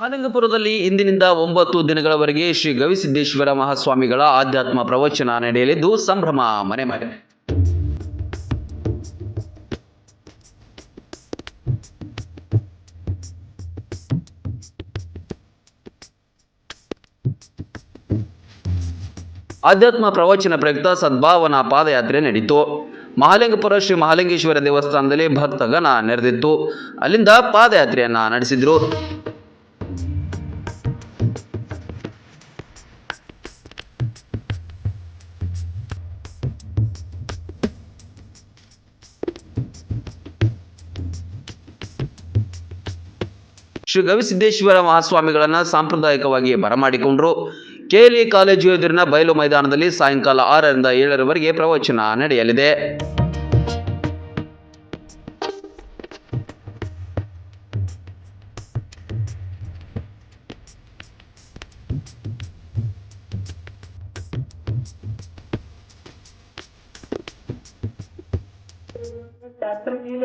ಆನಂದಪುರದಲ್ಲಿ ಇಂದಿನಿಂದ ಒಂಬತ್ತು ದಿನಗಳವರೆಗೆ ಶ್ರೀ ಗವಿಸಿದ್ದೇಶ್ವರ ಮಹಾಸ್ವಾಮಿಗಳ ಆಧ್ಯಾತ್ಮ ಪ್ರವಚನ ನಡೆಯಲಿದ್ದು, ಸಂಭ್ರಮ ಮನೆ ಮನೆ. ಆಧ್ಯಾತ್ಮ ಪ್ರವಚನ ಪ್ರಯುಕ್ತ ಸದ್ಭಾವನಾ ಪಾದಯಾತ್ರೆ ನಡೆಯಿತು ಮಹಾಲಿಂಗಪುರ ಶ್ರೀ ಮಹಾಲಿಂಗೇಶ್ವರ ದೇವಸ್ಥಾನದಲ್ಲಿ ಭಕ್ತಗಣ ನೆರೆದಿತ್ತು. ಅಲ್ಲಿಂದ ಪಾದಯಾತ್ರೆಯನ್ನ ನಡೆಸಿದ್ರು. ಶ್ರೀ ಗವಿಸಿದ್ದೇಶ್ವರ ಮಹಾಸ್ವಾಮಿಗಳನ್ನು ಸಾಂಪ್ರದಾಯಿಕವಾಗಿ ಬರಮಾಡಿಕೊಂಡ್ರು. ಕೆಎಲ್ಇ ಕಾಲೇಜು ಎದುರಿನ ಬಯಲು ಮೈದಾನದಲ್ಲಿ ಸಾಯಂಕಾಲ ಆರರಿಂದ ಏಳರವರೆಗೆ ಪ್ರವಚನ ನಡೆಯಲಿದೆ.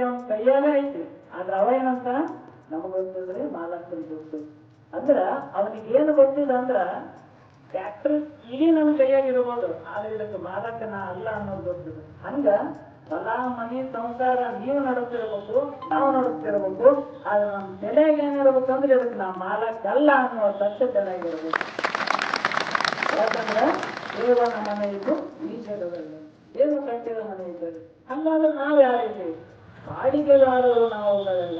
ಅವ್ನ ಕೈಯಾಗ ಐತಿ. ಆದ್ರೆ ಅವ ಏನಂತ ನಮಗ್ ಗೊತ್ತಿದ್ರೆ ಮಾಲಕರಿಗೆ ಗೊತ್ತು. ಅಂದ್ರ ಅವನಿಗೆ ಏನು ಗೊತ್ತಿದೆ ಅಂದ್ರ ಟ್ರ್ಯಾಕ್ಟರ್ ಈಗ ನಮ್ಮ ಕೈಯಾಗ ಇರ್ಬೋದು, ಆದ್ರೆ ಇದಕ್ಕೆ ಮಾಲಕನ ಅಲ್ಲ ಅನ್ನೋದು ಗೊತ್ತಿದೆ ಹಂಗ ಹೊಲ, ಮನೆ, ಸಂಸಾರ ನೀವು ನಡುತ್ತಿರಬೇಕು ನಾವು ನಡುತ್ತಿರಬೇಕು ಆದ್ರೆ ನಮ್ಮ ತಲೆಯಾಗ ಏನಿರ್ಬೇಕಂದ್ರೆ ಇದಕ್ಕೆ ನಾವು ಮಾಲಕ ಅಲ್ಲ ಅನ್ನೋ ಸತ್ಯ ತಲೆಯಾಗಿರ್ಬೇಕು ಯಾಕಂದ್ರೆ ದೇವನ ಮನೆ ಇದ್ದು ಈ ಜಗದಲ್ಲಿ ದೇವ ಕಟ್ಟಿದ ಮನೆ ಇದ್ದರೆ ಹಂಗಾದ್ರೆ ನಾವು ಯಾರಿದ್ದೀವಿ? ಬಾಡಿಗೆಗಾರರು ನಾವು ಅವುಗಳೆಲ್ಲ